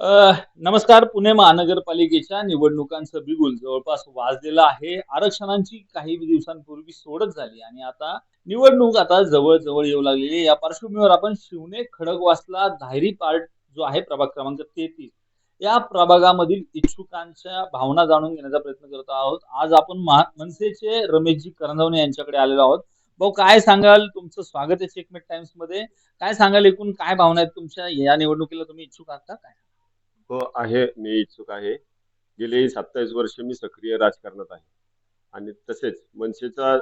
नमस्कार. पुणे महानगरपालिकेच्या निवडणुकांचं बिगुल जवळपास वाजलेलं आहे. आरक्षणांची काही दिवसांपूर्वी सोडत झाली आणि आता निवडणूक आता जवळ जवळ येऊ लागलेली या पार्श्वभूमीवर आपण शिवने खडकवासला धायरी पार्ट जो आहे प्रभाग क्रमांक तेहतीस या प्रभागामधील इच्छुकांच्या भावना जाणून घेण्याचा प्रयत्न करत आहोत. आज आपण महा मनसेचे रमेशजी करंदवणे यांच्याकडे आलेलो आहोत. भाऊ काय सांगाल? तुमचं स्वागत आहे चेकमेट टाइम्समध्ये. काय सांगाल एकूण? काय भावना आहेत तुमच्या? या निवडणुकीला तुम्ही इच्छुक आहात का? काय? हो आहे मी इच्छुक आहे. गेली सत्तावीस वर्ष मी सक्रिय राजकारणात आहे. आणि तसेच मनसेचा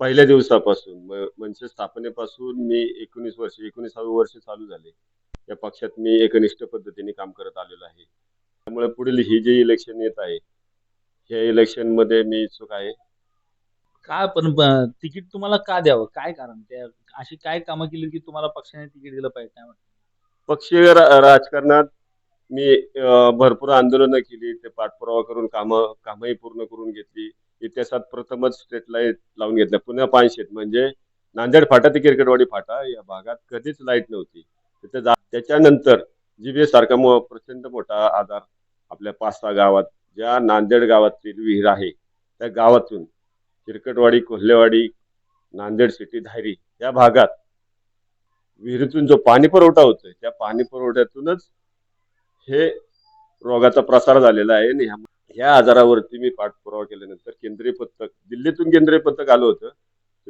पहिल्या दिवसापासून मनसे स्थापनेपासून मी एकोणीस वर्ष एकोणीसावे वर्ष चालू झाले. या पक्षात मी एकनिष्ठ पद्धतीने काम करत आलेलो आहे. त्यामुळे पुढील ही जे इलेक्शन येत आहे ह्या इलेक्शनमध्ये मी इच्छुक आहे. काय पण तिकीट तुम्हाला का द्यावं? काय कारण? त्या अशी काय कामं केली की तुम्हाला पक्षाने तिकीट दिलं पाहिजे? काय? पक्षीय राजकारणात मी भरपूर आंदोलनं केली ते पाठपुरावा करून कामं कामही पूर्ण करून घेतली. इतिहासात प्रथमच स्ट्रेट लाइट लावून घेतल्या. पुन्हा पानशेत म्हणजे नांदेड फाटा ते किरकटवाडी फाटा या भागात कधीच लाइट नव्हती. तिथे त्याच्यानंतर जीबीएस सारखा प्रचंड मोठा आधार आपल्या पाच सहा गावात ज्या नांदेड गावातील विहीर आहे त्या गावातून किरकटवाडी कोल्हेवाडी नांदेड सिटी धायरी या भागात विहिरीतून जो पाणी पुरवठा होतोय त्या पाणी पुरवठ्यातूनच हे रोगाचा प्रसार झालेला आहे आणि ह्या- ह्या आजारावरती मी पाठपुरावा केल्यानंतर केंद्रीय पथक दिल्लीतून केंद्रीय पथक आलं होतं.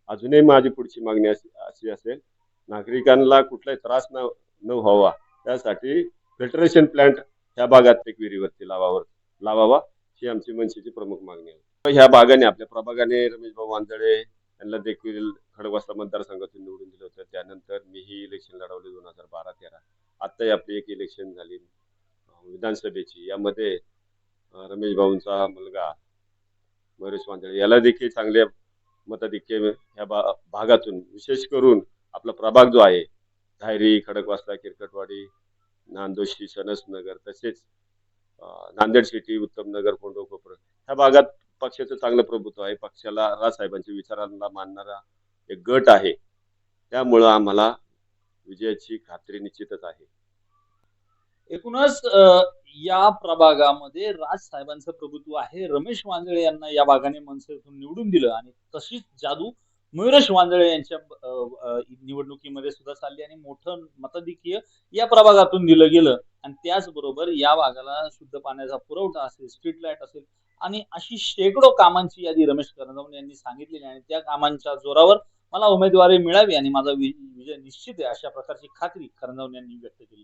अजूनही माझी पुढची मागणी अशी अशी असेल नागरिकांना कुठलाही त्रास न न व्हावा. त्यासाठी फिल्टरेशन प्लांट ह्या भागात एक विहिरीवरती लावावर लावावा ही आमची मनसेची प्रमुख मागणी आहे. ह्या भागाने आपल्या प्रभागाने रमेश भाऊ वांजळे यांना देखील खडकवासला मतदारसंघातून निवडून दिलं होतं. त्यानंतर मीही इलेक्शन लढवले दोन हजार बारा तेरा. आत्ताही आपली एक इलेक्शन झाली. विधानसभेची. यामध्ये रमेश भाऊंचा मुलगा मयुरेश वांदळे याला देखील चांगल्या मताधिक्य ह्या भा भागातून विशेष करून आपला प्रभाग जो आहे धायरी खडकवासला किरकटवाडी नांदोशी सनसनगर तसेच नांदेड सिटी उत्तम नगर कोंडोकोपर ह्या भागात पक्षाचं चांगलं प्रभुत्व आहे. पक्षाला राजसाहेबांच्या विचारांना मानणारा एक गट आहे. त्यामुळं आम्हाला विजयाची खात्री निश्चितच आहे. एकूणच या प्रभागामध्ये राज साहेबांचं प्रभुत्व आहे. रमेश वांजळे यांना या भागाने मनसेतून निवडून दिलं आणि तशीच जादू मयुरेश वांजळे यांच्या निवडणुकीमध्ये सुद्धा चालली आणि मोठं मताधिकीय या प्रभागातून दिलं गेलं. आणि त्याचबरोबर या भागाला शुद्ध पाण्याचा पुरवठा असेल स्ट्रीट लाइट असेल आणि अशी शेकडो कामांची यादी रमेश करंजवणे यांनी सांगितलेली आणि त्या कामांच्या जोरावर मला उमेदवारी मिळावी आणि माझा विजय निश्चित आहे अशा प्रकारची खात्री करंजवणे यांनी व्यक्त केली